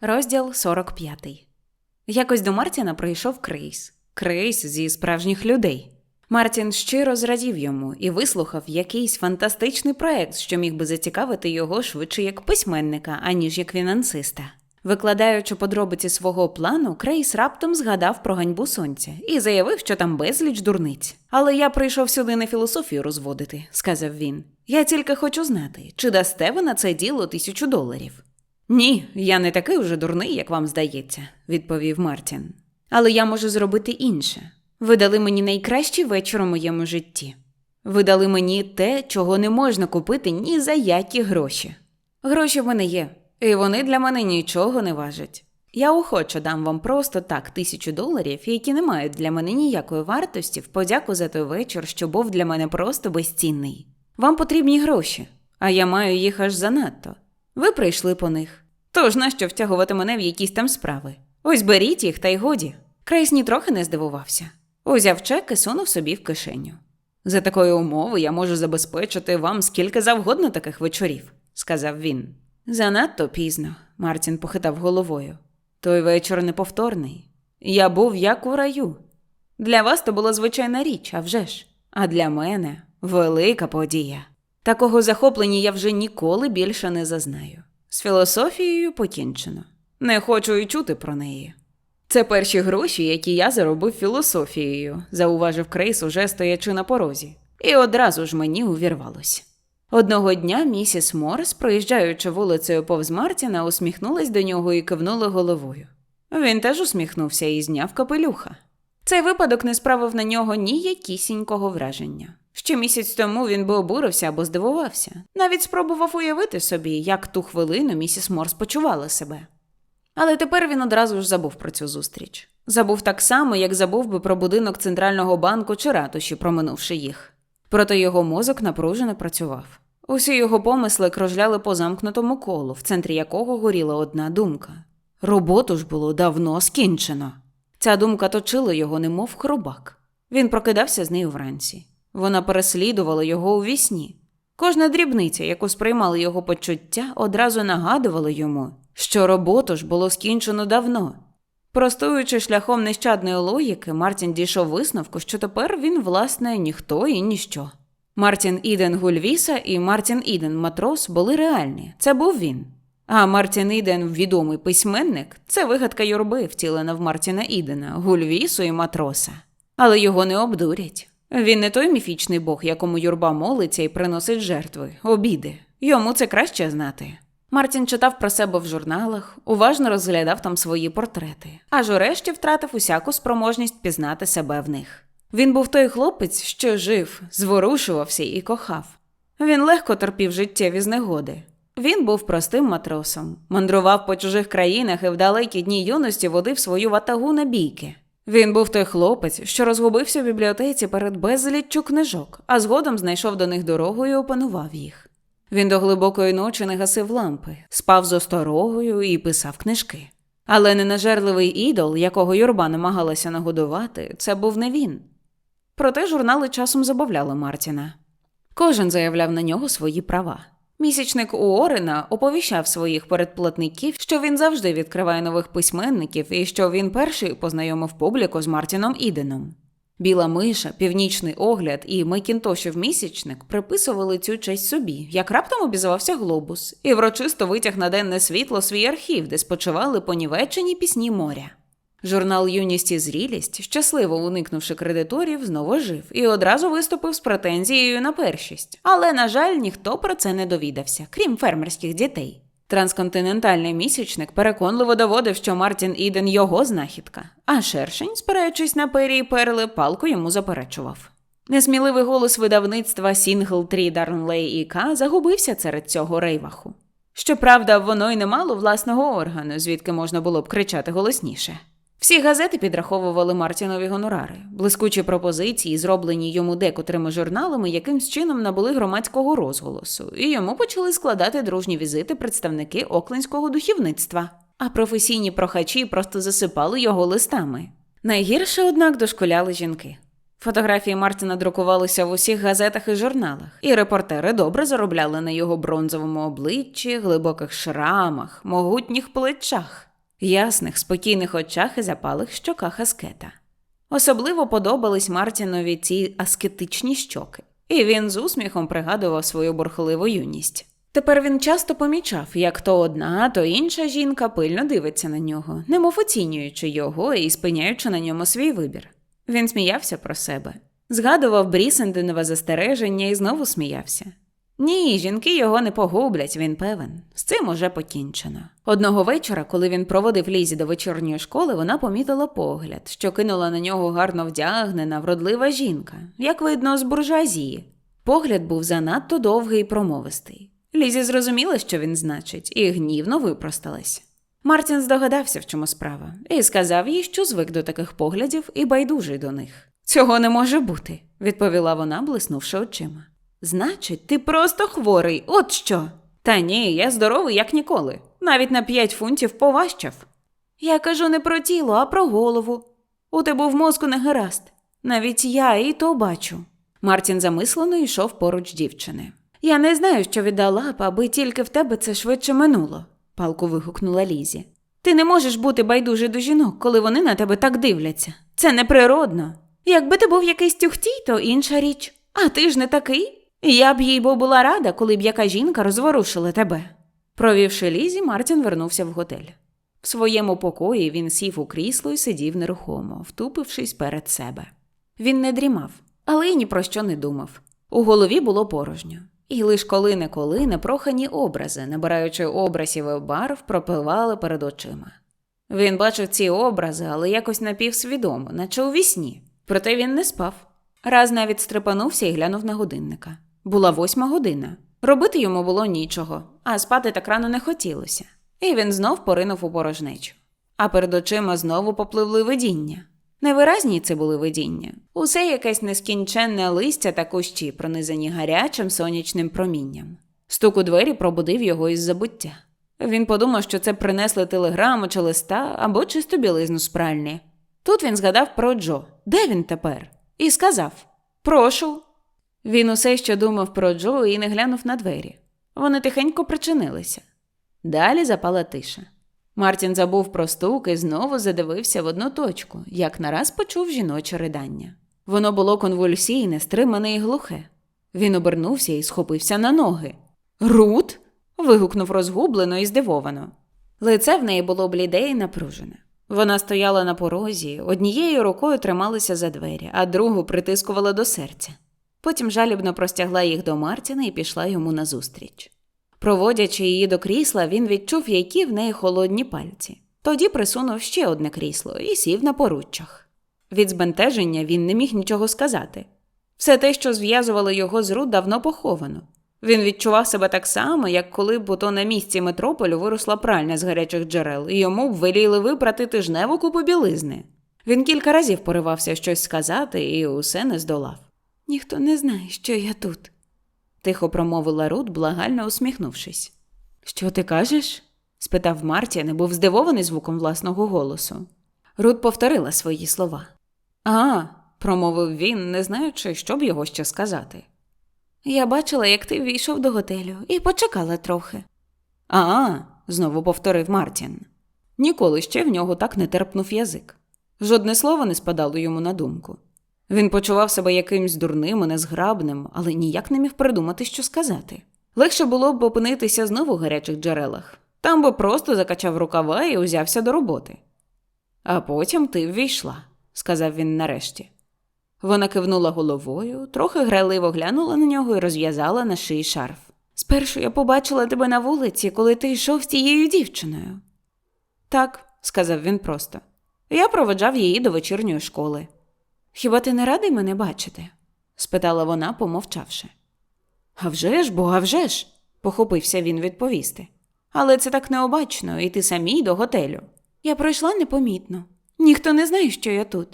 Розділ 45. Якось до Мартіна прийшов Крейс. Крейс зі справжніх людей. Мартін щиро зрадів йому і вислухав якийсь фантастичний проект, що міг би зацікавити його швидше як письменника, аніж як фінансиста. Викладаючи подробиці свого плану, Крейс раптом згадав про ганьбу сонця і заявив, що там безліч дурниць. Але я прийшов сюди не філософію розводити, сказав він. Я тільки хочу знати, чи дасте ви на це діло тисячу доларів. Ні, я не такий уже дурний, як вам здається, відповів Мартін. Але я можу зробити інше. Ви дали мені найкращий вечір у моєму житті. Ви дали мені те, чого не можна купити ні за які гроші. Гроші в мене є, і вони для мене нічого не важать. Я охоче дам вам просто так тисячу доларів, які не мають для мене ніякої вартості в подяку за той вечір, що був для мене просто безцінний. Вам потрібні гроші, а я маю їх аж занадто. Ви прийшли по них. Тож нащо втягувати мене в якісь там справи? Ось беріть їх, та й годі. Крейс нітрохи не здивувався. Узяв чек і сунув собі в кишеню. За такої умови я можу забезпечити вам скільки завгодно таких вечорів, сказав він. Занадто пізно, Мартін похитав головою. Той вечір неповторний. Я був як у раю. Для вас то була звичайна річ, а вже ж. А для мене велика подія. Такого захоплення я вже ніколи більше не зазнаю. З філософією покінчено. Не хочу й чути про неї. Це перші гроші, які я заробив філософією, зауважив Крейс, уже стоячи на порозі, і одразу ж мені увірвалось. Одного дня місіс Морс, проїжджаючи вулицею повз Мартіна, усміхнулась до нього і кивнула головою. Він теж усміхнувся і зняв капелюха. Цей випадок не справив на нього ніякісінького враження. Ще місяць тому він би обурився або здивувався, навіть спробував уявити собі, як ту хвилину місіс Морс почувала себе. Але тепер він одразу ж забув про цю зустріч. Забув так само, як забув би про будинок центрального банку чи ратуші, проминувши їх. Проте його мозок напружено працював. Усі його помисли кружляли по замкнутому колу, в центрі якого горіла одна думка. Роботу ж було давно скінчено. Ця думка точила його, немов хробак. Він прокидався з нею вранці. Вона переслідувала його у вісні. Кожна дрібниця, яку сприймали його почуття, одразу нагадувала йому, що роботу ж було скінчено давно. Простуючи шляхом нещадної логіки, Мартін дійшов висновку, що тепер він, власне, ніхто і ніщо. Мартін Іден Гульвіса і Мартін Іден Матрос були реальні. Це був він. А Мартін Іден, відомий письменник, це вигадка юрби, втілена в Мартіна Ідена, Гульвісу і матроса. Але його не обдурять. Він не той міфічний бог, якому юрба молиться і приносить жертви, обіди. Йому це краще знати. Мартін читав про себе в журналах, уважно розглядав там свої портрети, аж урешті втратив усяку спроможність пізнати себе в них. Він був той хлопець, що жив, зворушувався і кохав. Він легко терпів життєві знегоди. Він був простим матросом, мандрував по чужих країнах і в далекі дні юності водив свою ватагу на бійки. Він був той хлопець, що розгубився в бібліотеці перед безліччю книжок, а згодом знайшов до них дорогу і опанував їх. Він до глибокої ночі не гасив лампи, спав з осторогою і писав книжки. Але ненажерливий ідол, якого юрба намагалася нагодувати, це був не він. Проте журнали часом забавляли Мартіна. Кожен заявляв на нього свої права. Місячник Уорена оповіщав своїх передплатників, що він завжди відкриває нових письменників і що він перший познайомив публіку з Мартіном Іденом. Біла миша, північний огляд і Макінтошів місячник приписували цю честь собі, як раптом обізвався глобус, і врочисто витяг на денне світло свій архів, де спочивали понівечені пісні моря. Журнал Юність і зрілість, щасливо уникнувши кредиторів, знову жив і одразу виступив з претензією на першість. Але, на жаль, ніхто про це не довідався, крім фермерських дітей. Трансконтинентальний місячник переконливо доводив, що Мартін Іден його знахідка, а шершень, спираючись на пері і перли, палко йому заперечував. Несміливий голос видавництва Сінгл Трі Дарнлей і К загубився серед цього рейваху. Щоправда, воно й не мало власного органу, звідки можна було б кричати голосніше. Всі газети підраховували Мартінові гонорари. Блискучі пропозиції, зроблені йому декотрими журналами, якимсь чином набули громадського розголосу, і йому почали складати дружні візити представники оклендського духівництва. А професійні прохачі просто засипали його листами. Найгірше, однак, дошкуляли жінки. Фотографії Мартіна друкувалися в усіх газетах і журналах, і репортери добре заробляли на його бронзовому обличчі, глибоких шрамах, могутніх плечах, ясних, спокійних очах і запалих щоках аскета. Особливо подобались Мартінові ці аскетичні щоки, і він з усміхом пригадував свою бурхливу юність. Тепер він часто помічав, як то одна, то інша жінка пильно дивиться на нього, немов оцінюючи його і спиняючи на ньому свій вибір. Він сміявся про себе, згадував Брісенденове застереження і знову сміявся. Ні, жінки його не погублять, він певен. З цим уже покінчено. Одного вечора, коли він проводив Лізі до вечірньої школи, вона помітила погляд, що кинула на нього гарно вдягнена, вродлива жінка, як видно, з буржуазії. Погляд був занадто довгий і промовистий. Лізі зрозуміла, що він значить, і гнівно випросталась. Мартін здогадався, в чому справа, і сказав їй, що звик до таких поглядів і байдужий до них. Цього не може бути, відповіла вона, блиснувши очима. Значить, ти просто хворий, от що. Та ні, я здоровий, як ніколи. Навіть на п'ять фунтів поважчав. Я кажу не про тіло, а про голову. У тебе в мозку не гаразд. Навіть я і то бачу. Мартін замислено йшов поруч дівчини. Я не знаю, що віддала б, аби тільки в тебе це швидше минуло, палко вигукнула Лізі. Ти не можеш бути байдужий до жінок, коли вони на тебе так дивляться. Це неприродно. Якби ти був якийсь тюхтій, то інша річ. А ти ж не такий. Я б їй бо була рада, коли б яка жінка розворушила тебе. Провівши Лізі, Мартін вернувся в готель. В своєму покої він сів у крісло і сидів нерухомо, втупившись перед себе. Він не дрімав, але й ні про що не думав. У голові було порожньо. І лиш коли-неколи непрохані образи, набираючи образів і барв, пропливали перед очима. Він бачив ці образи, але якось напівсвідомо, наче у вісні. Проте він не спав. Раз навіть стрепанувся і глянув на годинника. Була восьма година. Робити йому було нічого, а спати так рано не хотілося. І він знов поринув у порожнечу. А перед очима знову попливли видіння. Невиразні це були видіння. Усе якесь нескінченне листя та кущі, пронизані гарячим сонячним промінням. Стук у двері пробудив його із забуття. Він подумав, що це принесли телеграму чи листа або чисто білизну з пральні. Тут він згадав про Джо. Де він тепер? І сказав Прошу. Він усе ще думав про Джо і не глянув на двері. Вони тихенько причинилися. Далі запала тиша. Мартін забув про стук і знову задивився в одну точку, як нараз почув жіноче ридання. Воно було конвульсійне, стримане і глухе. Він обернувся і схопився на ноги. Рут. вигукнув розгублено і здивовано. Лице в неї було бліде і напружене. Вона стояла на порозі, однією рукою трималася за двері, а другу притискувала до серця. Потім жалібно простягла їх до Мартіна і пішла йому назустріч. Проводячи її до крісла, він відчув, які в неї холодні пальці. Тоді присунув ще одне крісло і сів на поруччях. Від збентеження він не міг нічого сказати. Все те, що зв'язувало його з Рут, давно поховано. Він відчував себе так само, як коли б ото на місці метрополю виросла пральня з гарячих джерел, і йому б веліли випрати тижневу купу білизни. Він кілька разів поривався щось сказати і усе не здолав. Ніхто не знає, що я тут, тихо промовила Рут, благально усміхнувшись. Що ти кажеш? спитав Мартін і був здивований звуком власного голосу. Рут повторила свої слова. А, промовив він, не знаючи, що б його ще сказати. Я бачила, як ти війшов до готелю, і почекала трохи. А, знову повторив Мартін. Ніколи ще в нього так не терпнув язик. Жодне слово не спадало йому на думку. Він почував себе якимсь дурним і незграбним, але ніяк не міг придумати, що сказати. Легше було б опинитися знову в гарячих джерелах. Там би просто закачав рукава і узявся до роботи. А потім ти ввійшла, сказав він нарешті. Вона кивнула головою, трохи грайливо глянула на нього і розв'язала на шиї шарф. Спершу я побачила тебе на вулиці, коли ти йшов з тією дівчиною. Так, сказав він просто. Я проведжав її до вечірньої школи. Хіба ти не радий мене бачити? спитала вона, помовчавши. «А вже ж, бо а вже ж!» – похопився він відповісти. Але це так необачно йти самій до готелю. Я пройшла непомітно. Ніхто не знає, що я тут.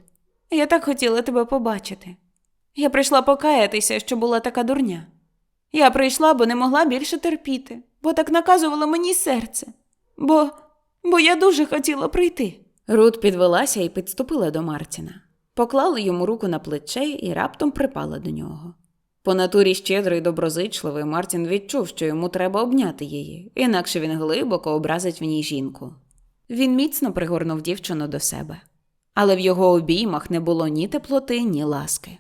Я так хотіла тебе побачити. Я прийшла покаятися, що була така дурня. Я прийшла, бо не могла більше терпіти, бо так наказувало мені серце. Бо. бо я дуже хотіла прийти. Рут підвелася і підступила до Мартіна. Поклала йому руку на плече і раптом припала до нього. По натурі щедрий і доброзичливий Мартін відчув, що йому треба обняти її, інакше він глибоко образить в ній жінку. Він міцно пригорнув дівчину до себе, але в його обіймах не було ні теплоти, ні ласки.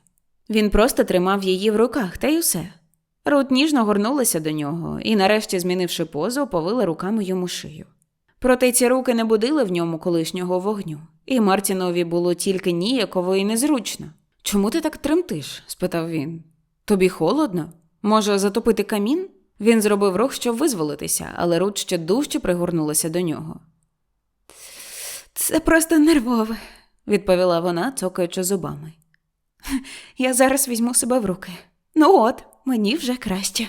Він просто тримав її в руках, та й усе. Рут ніжно горнулася до нього і, нарешті, змінивши позу, оповила руками йому шию. Проте ці руки не будили в ньому колишнього вогню, і Мартінові було тільки ніяково і незручно. Чому ти так тремтиш? спитав він. Тобі холодно? Може, затопити камін? Він зробив рух, щоб визволитися, але Рут ще дужче пригорнулася до нього. Це просто нервове, відповіла вона, цокаючи зубами. Я зараз візьму себе в руки. Ну от, мені вже краще.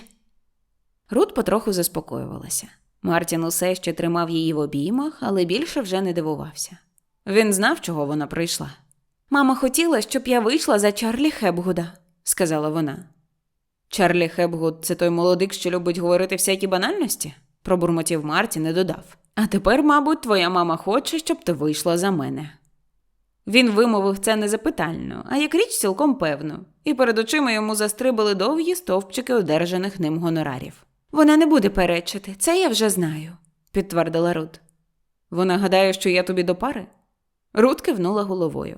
Рут потроху заспокоювалася. Мартін усе ще тримав її в обіймах, але більше вже не дивувався. Він знав, чого вона прийшла. Мама хотіла, щоб я вийшла за Чарлі Хепгуда, сказала вона. Чарлі Хепгуд це той молодик, що любить говорити всякі банальності? пробурмотів Мартін і додав. А тепер, мабуть, твоя мама хоче, щоб ти вийшла за мене. Він вимовив це не запитально, а як річ цілком певно, і перед очима йому застрибали довгі стовпчики одержаних ним гонорарів. Вона не буде перечити, це я вже знаю, підтвердила Рут. Вона гадає, що я тобі до пари? Рут кивнула головою.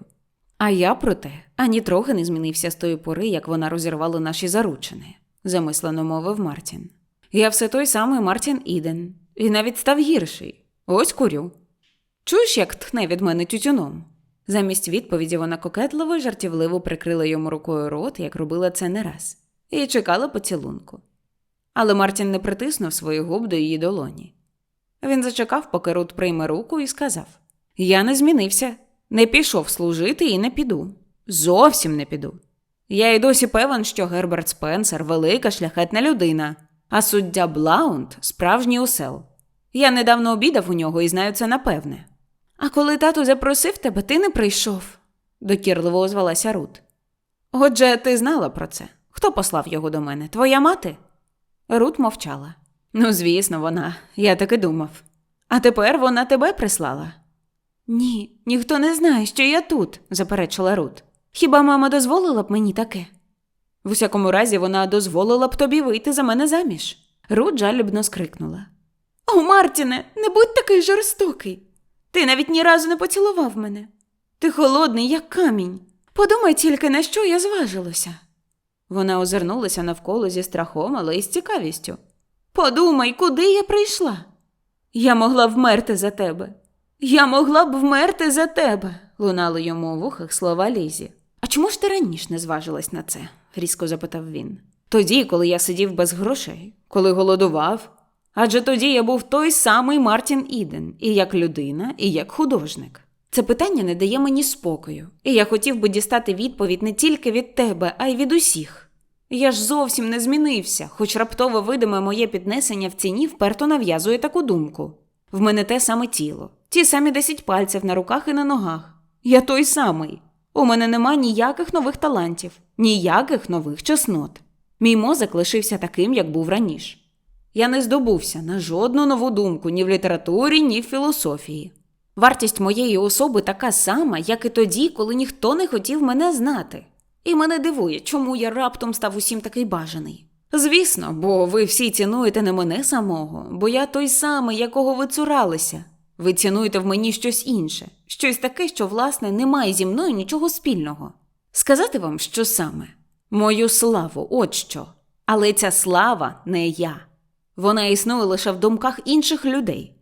А я, проте, ані трохи не змінився з тої пори, як вона розірвала наші заручини, замислено мовив Мартін. Я все той самий Мартін Іден, і навіть став гірший. Ось курю. Чуєш, як тхне від мене тютюном? Замість відповіді вона кокетливо й жартівливо прикрила йому рукою рот, як робила це не раз, і чекала поцілунку. Але Мартін не притиснув свої губ до її долоні. Він зачекав, поки Рут прийме руку, і сказав: Я не змінився, не пішов служити і не піду. Зовсім не піду. Я й досі певен, що Герберт Спенсер велика шляхетна людина, а суддя Блаунд справжній усел. Я недавно обідав у нього і знаю це напевне. А коли тато запросив тебе, ти не прийшов, докірливо озвалася Рут. Отже, ти знала про це. Хто послав його до мене? Твоя мати? Рут мовчала. Ну, звісно, вона, я так і думав. А тепер вона тебе прислала. Ні, ніхто не знає, що я тут, заперечила Рут. Хіба мама дозволила б мені таке? В усякому разі, вона дозволила б тобі вийти за мене заміж. Рут жалібно скрикнула. О, Мартіне, не будь такий жорстокий. Ти навіть ні разу не поцілував мене. Ти холодний, як камінь. Подумай тільки, на що я зважилася. Вона озирнулася навколо зі страхом, але й з цікавістю. Подумай, куди я прийшла? Я могла б вмерти за тебе. Я могла б вмерти за тебе, лунали йому у вухах слова Лізі. А чому ж ти раніше не зважилась на це? різко запитав він. Тоді, коли я сидів без грошей, коли голодував. Адже тоді я був той самий Мартін Іден, і як людина, і як художник. Це питання не дає мені спокою, і я хотів би дістати відповідь не тільки від тебе, а й від усіх. Я ж зовсім не змінився, хоч раптово видиме моє піднесення в ціні вперто нав'язує таку думку. В мене те саме тіло, ті самі десять пальців на руках і на ногах. Я той самий. У мене нема ніяких нових талантів, ніяких нових чеснот. Мій мозок лишився таким, як був раніше. Я не здобувся на жодну нову думку ні в літературі, ні в філософії. Вартість моєї особи така сама, як і тоді, коли ніхто не хотів мене знати. І мене дивує, чому я раптом став усім такий бажаний. Звісно, бо ви всі цінуєте не мене самого, бо я той самий, якого ви цуралися. Ви цінуєте в мені щось інше, щось таке, що, власне, не має зі мною нічого спільного. Сказати вам, що саме? Мою славу, от що. Але ця слава не я. Вона існує лише в думках інших людей.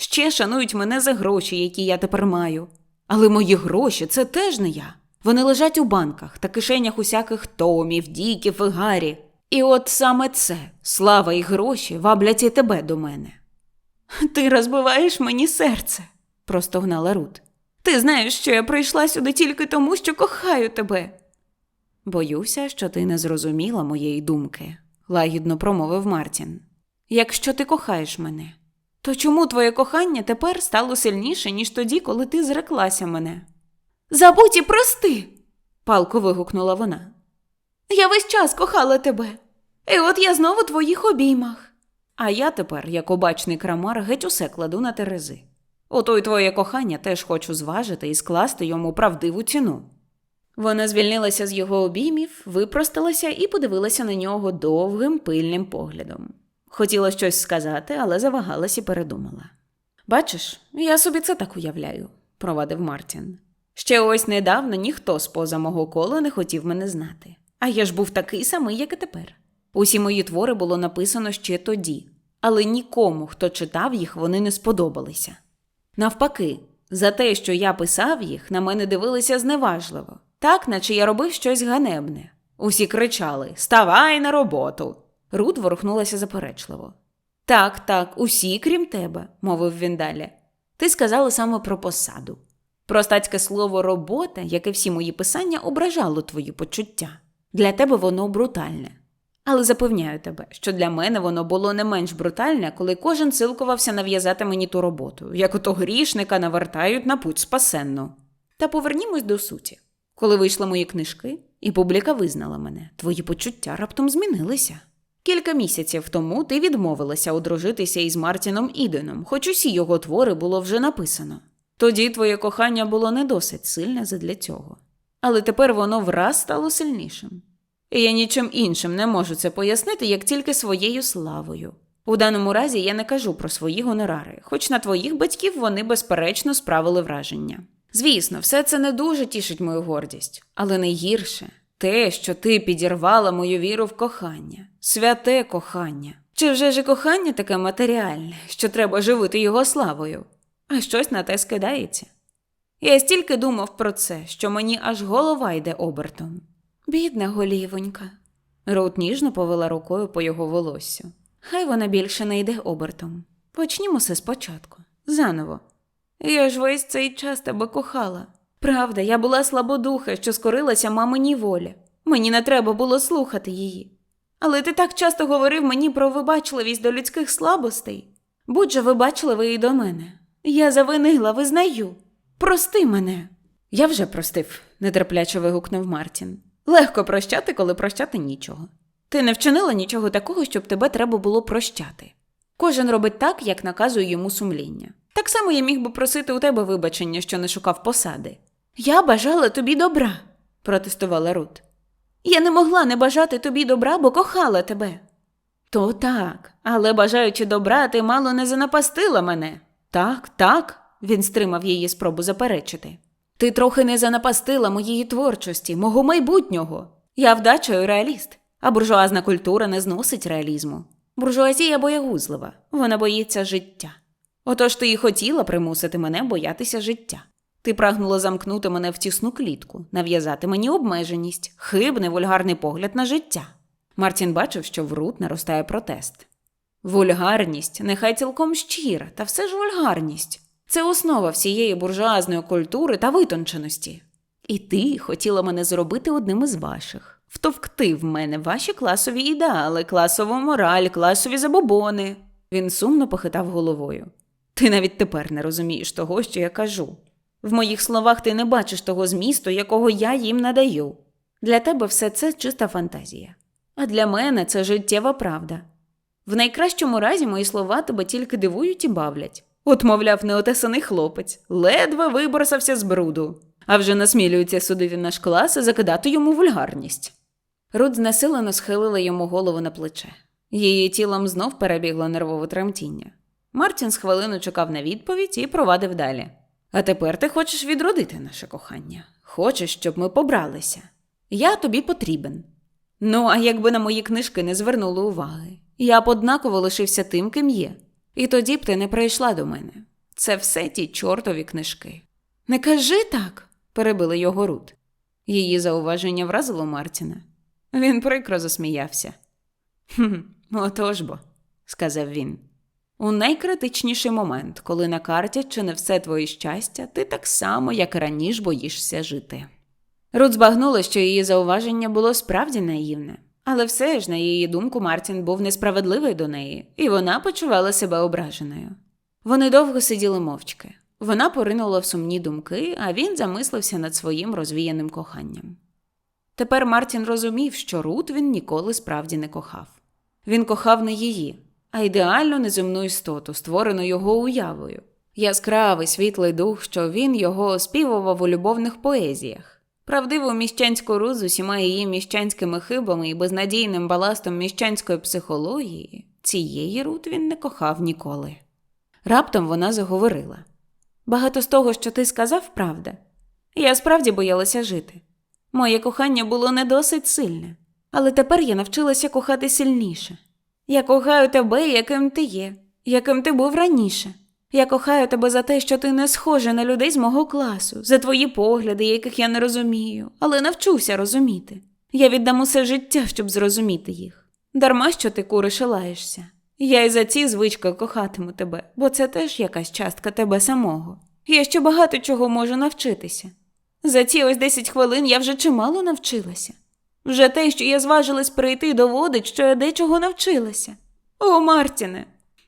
Ще шанують мене за гроші, які я тепер маю. Але мої гроші це теж не я. Вони лежать у банках та кишенях усяких Томів, Діків і Гаррі. І от саме це, слава і гроші, ваблять і тебе до мене. Ти розбиваєш мені серце, простогнала Рут. Ти знаєш, що я прийшла сюди тільки тому, що кохаю тебе. Боюся, що ти не зрозуміла моєї думки, лагідно промовив Мартін. Якщо ти кохаєш мене, То чому твоє кохання тепер стало сильніше, ніж тоді, коли ти зреклася мене? Забудь і прости. палко вигукнула вона. Я весь час кохала тебе. І от я знову в твоїх обіймах. А я тепер, як обачний крамар, геть усе кладу на терези. Ото й твоє кохання теж хочу зважити і скласти йому правдиву ціну. Вона звільнилася з його обіймів, випросталася і подивилася на нього довгим пильним поглядом. Хотіла щось сказати, але завагалась і передумала. Бачиш, я собі це так уявляю, провадив Мартін. Ще ось недавно ніхто з поза мого кола не хотів мене знати. А я ж був такий самий, як і тепер. Усі мої твори було написано ще тоді, але нікому, хто читав їх, вони не сподобалися. Навпаки, за те, що я писав їх, на мене дивилися зневажливо, так, наче я робив щось ганебне. Усі кричали Ставай на роботу. Рут ворухнулася заперечливо. Так, так, усі, крім тебе, мовив він далі. Ти сказала саме про посаду. Простацьке слово робота, як і всі мої писання, ображало твої почуття. Для тебе воно брутальне. Але запевняю тебе, що для мене воно було не менш брутальне, коли кожен силкувався нав'язати мені ту роботу, як ото грішника навертають на путь спасенну. Та повернімось до суті. Коли вийшли мої книжки, і публіка визнала мене, твої почуття раптом змінилися. Кілька місяців тому ти відмовилася одружитися із Мартіном Іденом, хоч усі його твори було вже написано. Тоді твоє кохання було не досить сильне задля цього. Але тепер воно враз стало сильнішим. І я нічим іншим не можу це пояснити, як тільки своєю славою. У даному разі я не кажу про свої гонорари, хоч на твоїх батьків вони безперечно справили враження. Звісно, все це не дуже тішить мою гордість, але найгірше те, що ти підірвала мою віру в кохання, святе кохання. Чи вже ж кохання таке матеріальне, що треба живити його славою, а щось на те скидається. Я стільки думав про це, що мені аж голова йде обертом. Бідна голівонька. Рут ніжно повела рукою по його волоссю. Хай вона більше не йде обертом. Почнімо все спочатку, заново. Я ж весь цей час тебе кохала. Правда, я була слабодуха, що скорилася маминій волі. Мені не треба було слухати її. Але ти так часто говорив мені про вибачливість до людських слабостей. Будь же вибачливий і до мене. Я завинила, визнаю. Прости мене. Я вже простив, нетерпляче вигукнув Мартін. Легко прощати, коли прощати нічого. Ти не вчинила нічого такого, щоб тебе треба було прощати. Кожен робить так, як наказує йому сумління. Так само я міг би просити у тебе вибачення, що не шукав посади. Я бажала тобі добра, протестувала Рут. Я не могла не бажати тобі добра, бо кохала тебе. То так, але бажаючи добра, ти мало не занапастила мене. Так, так, він стримав її спробу заперечити. Ти трохи не занапастила моєї творчості, мого майбутнього. Я вдачою реаліст, а буржуазна культура не зносить реалізму. Буржуазія боягузлива, вона боїться життя. Отож ти і хотіла примусити мене боятися життя. Ти прагнула замкнути мене в тісну клітку, нав'язати мені обмеженість, хибний вульгарний погляд на життя. Мартін бачив, що в Рут наростає протест. Вульгарність, нехай цілком щира, та все ж вульгарність. Це основа всієї буржуазної культури та витонченості. І ти хотіла мене зробити одним із ваших, втовкти в мене ваші класові ідеали, класову мораль, класові забобони. Він сумно похитав головою. Ти навіть тепер не розумієш того, що я кажу. В моїх словах ти не бачиш того змісту, якого я їм надаю. Для тебе все це чиста фантазія. А для мене це життєва правда. В найкращому разі мої слова тебе тільки дивують і бавлять. От, мовляв, неотесаний хлопець, ледве виборсався з бруду, а вже насмілюється судити наш клас і закидати йому вульгарність. Рут знесилено схилила йому голову на плече. Її тілом знов перебігло нервове тремтіння. Мартін з хвилину чекав на відповідь і провадив далі. А тепер ти хочеш відродити наше кохання. Хочеш, щоб ми побралися. Я тобі потрібен. Ну, а якби на мої книжки не звернули уваги, я б однаково лишився тим, ким є. І тоді б ти не прийшла до мене. Це все ті чортові книжки. Не кажи так, перебила його Рут. Її зауваження вразило Мартіна. Він прикро засміявся. «Хм, Отож бо, сказав він. У найкритичніший момент, коли на карті чи не все твоє щастя, ти так само, як і раніше, боїшся жити. Рут збагнула, що її зауваження було справді наївне, але все ж, на її думку, Мартін був несправедливий до неї, і вона почувала себе ображеною. Вони довго сиділи мовчки. Вона поринула в сумні думки, а він замислився над своїм розвіяним коханням. Тепер Мартін розумів, що Рут він ніколи справді не кохав. Він кохав не її, а ідеальну неземну істоту, створену його уявою, яскравий світлий дух, що він його оспівував у любовних поезіях. Правдиву міщанську Рут з усіма її міщанськими хибами і безнадійним баластом міщанської психології, цієї Рут він не кохав ніколи. Раптом вона заговорила. Багато з того, що ти сказав, правда. Я справді боялася жити. Моє кохання було не досить сильне, але тепер я навчилася кохати сильніше. Я кохаю тебе, яким ти є, яким ти був раніше. Я кохаю тебе за те, що ти не схожа на людей з мого класу, за твої погляди, яких я не розумію, але навчуся розуміти. Я віддам усе життя, щоб зрозуміти їх. Дарма що ти куриш і лаєшся. Я і за ці звички кохатиму тебе, бо це теж якась частка тебе самого. Я ще багато чого можу навчитися. За ці ось 10 хвилин я вже чимало навчилася. Вже те, що я зважилась прийти, доводить, що я дечого навчилася. О, Мартіне!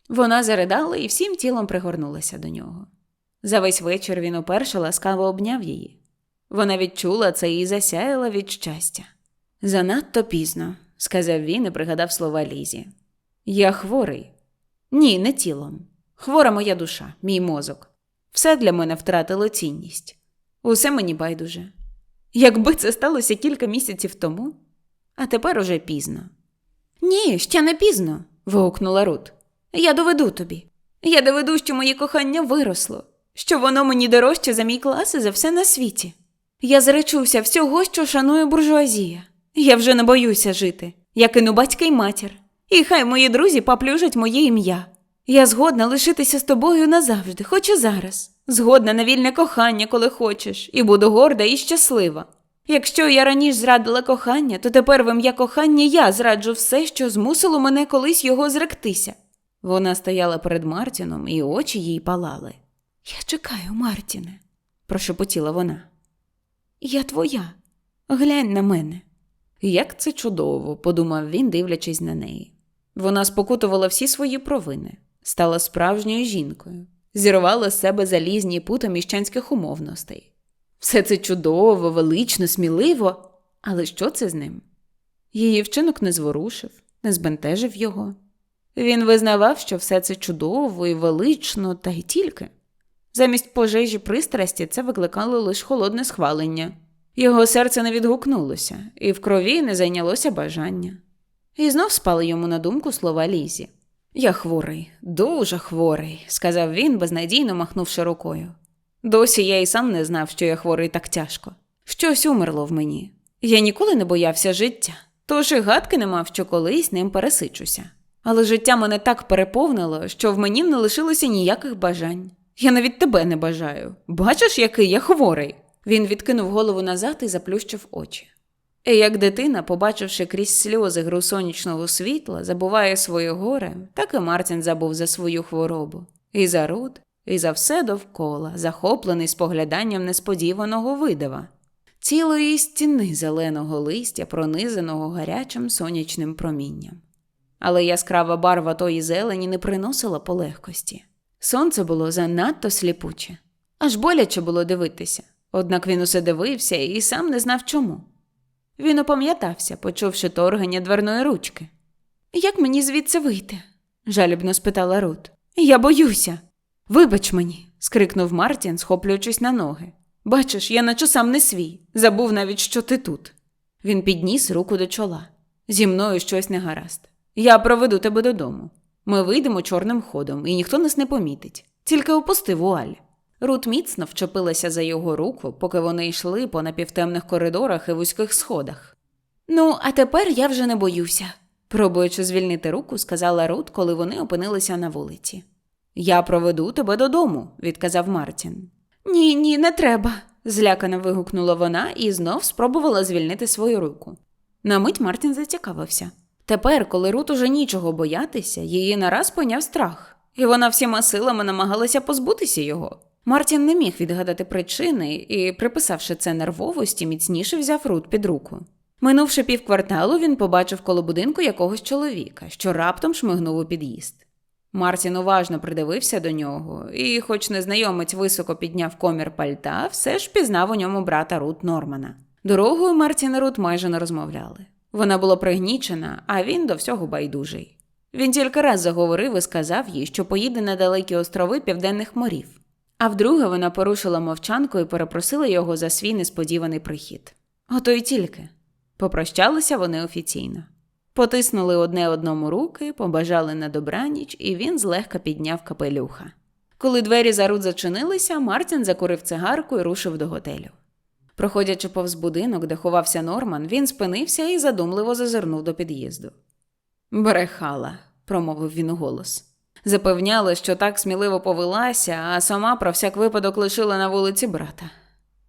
Вона заридала і всім тілом пригорнулася до нього. За весь вечір він уперше ласкаво обняв її. Вона відчула це і засяяла від щастя. Занадто пізно, сказав він і пригадав слова Лізі. Я хворий. Ні, не тілом. Хвора моя душа, мій мозок. Все для мене втратило цінність. Усе мені байдуже. Якби це сталося кілька місяців тому, а тепер уже пізно. Ні, ще не пізно. вигукнула Рут. Я доведу тобі. Я доведу, що моє кохання виросло, що воно мені дорожче за мій клас і за все на світі. Я зречуся всього, що шанує буржуазія. Я вже не боюся жити. Я кину батька й матір. І хай мої друзі поплюжать моє ім'я. Я згодна лишитися з тобою назавжди, хоч і зараз. Згодна на вільне кохання, коли хочеш, і буду горда і щаслива. Якщо я раніше зрадила кохання, то тепер в ім'я кохання я зраджу все, що змусило мене колись його зректися. Вона стояла перед Мартіном, і очі їй палали. Я чекаю, Мартіне, прошепотіла вона. Я твоя. Глянь на мене. Як це чудово, подумав він, дивлячись на неї. Вона спокутувала всі свої провини, стала справжньою жінкою, зірвала з себе залізні пута міщанських умовностей. Все це чудово, велично, сміливо, але що це з ним? Її вчинок не зворушив, не збентежив його. Він визнавав, що все це чудово і велично, та й тільки. Замість пожежі пристрасті це викликало лише холодне схвалення. Його серце не відгукнулося, і в крові не зайнялося бажання. І знов спали йому на думку слова Лізі. Я хворий, дуже хворий, сказав він, безнадійно махнувши рукою. Досі я й сам не знав, що я хворий так тяжко. Щось умерло в мені. Я ніколи не боявся життя, тож і гадки не мав, що колись ним пересичуся. Але життя мене так переповнило, що в мені не лишилося ніяких бажань. Я навіть тебе не бажаю. Бачиш, який я хворий. Він відкинув голову назад і заплющив очі. І як дитина, побачивши крізь сльози гру сонячного світла, забуває своє горе, так і Мартін забув за свою хворобу. І за Рут, і за все довкола, захоплений спогляданням несподіваного видава, цілої стіни зеленого листя, пронизаного гарячим сонячним промінням. Але яскрава барва тої зелені не приносила полегкості. Сонце було занадто сліпуче, аж боляче було дивитися. Однак він усе дивився і сам не знав чому. Він опам'ятався, почувши торгання дверної ручки. Як мені звідси вийти? жалібно спитала Рут. Я боюся. Вибач мені, скрикнув Мартін, схоплюючись на ноги. Бачиш, я наче сам не свій, забув навіть, що ти тут. Він підніс руку до чола. Зі мною щось не гаразд. Я проведу тебе додому. Ми вийдемо чорним ходом, і ніхто нас не помітить. Тільки опусти вуаль. Рут міцно вчепилася за його руку, поки вони йшли по напівтемних коридорах і вузьких сходах. Ну, а тепер я вже не боюся, пробуючи звільнити руку, сказала Рут, коли вони опинилися на вулиці. Я проведу тебе додому, відказав Мартін. Ні, ні, не треба, злякано вигукнула вона і знов спробувала звільнити свою руку. На мить Мартін зацікавився. Тепер, коли Рут уже нічого боятися, її нараз поняв страх, і вона всіма силами намагалася позбутися його. Мартін не міг відгадати причини і, приписавши це нервовості, міцніше взяв Рут під руку. Минувши півкварталу, він побачив коло будинку якогось чоловіка, що раптом шмигнув у під'їзд. Мартін уважно придивився до нього, і, хоч незнайомець високо підняв комір пальта, все ж пізнав у ньому брата Рут Нормана. Дорогою Мартін і Рут майже не розмовляли. Вона була пригнічена, а він до всього байдужий. Він тільки раз заговорив і сказав їй, що поїде на далекі острови південних морів. А вдруге вона порушила мовчанку і перепросила його за свій несподіваний прихід. Ото й тільки. Попрощалися вони офіційно. Потиснули одне одному руки, побажали на добраніч, і він злегка підняв капелюха. Коли двері за Рут зачинилися, Мартін закурив цигарку і рушив до готелю. Проходячи повз будинок, де ховався Норман, він спинився і задумливо зазирнув до під'їзду. Брехала, промовив він уголос. Запевняла, що так сміливо повелася, а сама про всяк випадок лишила на вулиці брата.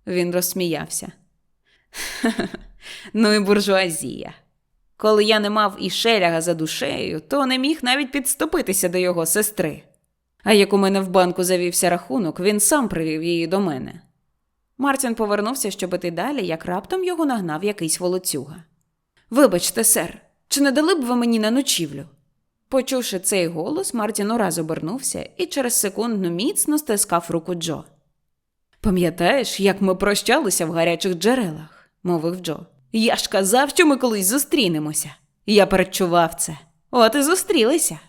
Він розсміявся. Ну і буржуазія. Коли я не мав і шеляга за душею, то не міг навіть підступитися до його сестри. А як у мене в банку завівся рахунок, він сам привів її до мене. Мартін повернувся, щоб іти далі, як раптом його нагнав якийсь волоцюга. Вибачте, сер, чи не дали б ви мені на ночівлю? Почувши цей голос, Мартін ураз обернувся і через секундну міцно стискав руку Джо. Пам'ятаєш, як ми прощалися в гарячих джерелах, мовив Джо. Я ж казав, що ми колись зустрінемося. Я передчував це. От і зустрілися.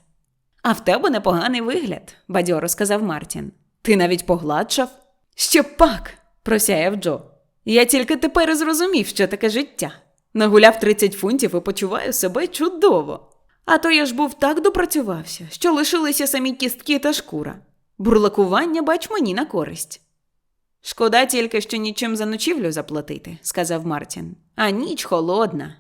А в тебе непоганий вигляд, бадьоро сказав Мартін. Ти навіть погладшав? Ще пак, просяяв Джо. Я тільки тепер зрозумів, що таке життя. Нагуляв 30 фунтів і почуваю себе чудово. А то я ж був так допрацювався, що лишилися самі кістки та шкура. Бурлакування, бач, мені на користь. Шкода тільки, що нічим за ночівлю заплатити, сказав Мартін. А ніч холодна.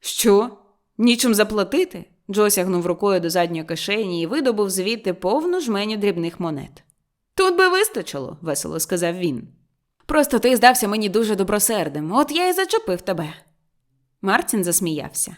Що? Нічим заплатити? Джо сягнув рукою до задньої кишені і видобув звідти повну жменю дрібних монет. Тут би вистачило, весело сказав він. Просто ти здався мені дуже добросердим, от я і зачепив тебе. Мартін засміявся.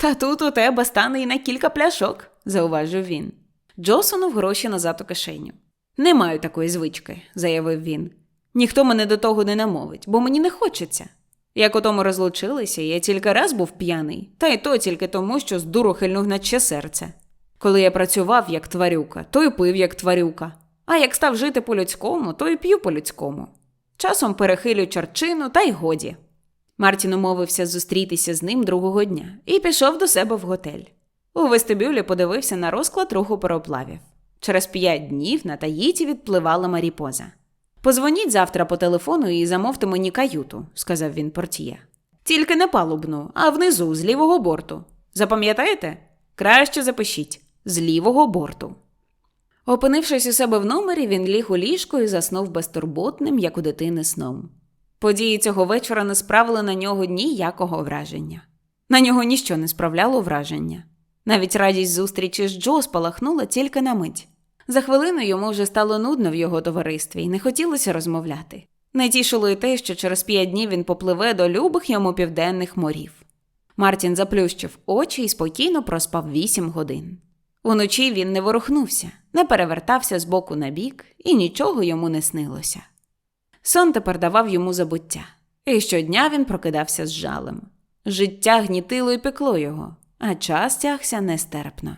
Та тут у тебе стане і на кілька пляшок, зауважив він. Джо сунув гроші назад у кишеню. Не маю такої звички, заявив він. Ніхто мене до того не намовить, бо мені не хочеться. Як у тому розлучилися, я тільки раз був п'яний, та й то тільки тому, що з дуру хильнув наче серце. Коли я працював як тварюка, то й пив як тварюка, а як став жити по-людському, то й п'ю по-людському. Часом перехилю чарчину, та й годі. Мартін умовився зустрітися з ним другого дня і пішов до себе в готель. У вестибюлі подивився на розклад руху пароплавів. Через п'ять днів на Таїті відпливала Маріпоза. Позвоніть завтра по телефону і замовте мені каюту, сказав він портіє. Тільки не палубну, а внизу, з лівого борту. Запам'ятаєте? Краще запишіть з лівого борту. Опинившись у себе в номері, він ліг у ліжко і заснув безтурботним, як у дитини сном. Події цього вечора не справили на нього ніякого враження. На нього ніщо не справляло враження. Навіть радість зустрічі з Джо спалахнула тільки на мить. За хвилину йому вже стало нудно в його товаристві і не хотілося розмовляти. Не тішило й те, що через п'ять днів він попливе до любих йому південних морів. Мартін заплющив очі і спокійно проспав вісім годин. Уночі він не ворухнувся, не перевертався з боку на бік, і нічого йому не снилося. Сон тепер давав йому забуття, і щодня він прокидався з жалем. Життя гнітило і пекло його, а час тягся нестерпно.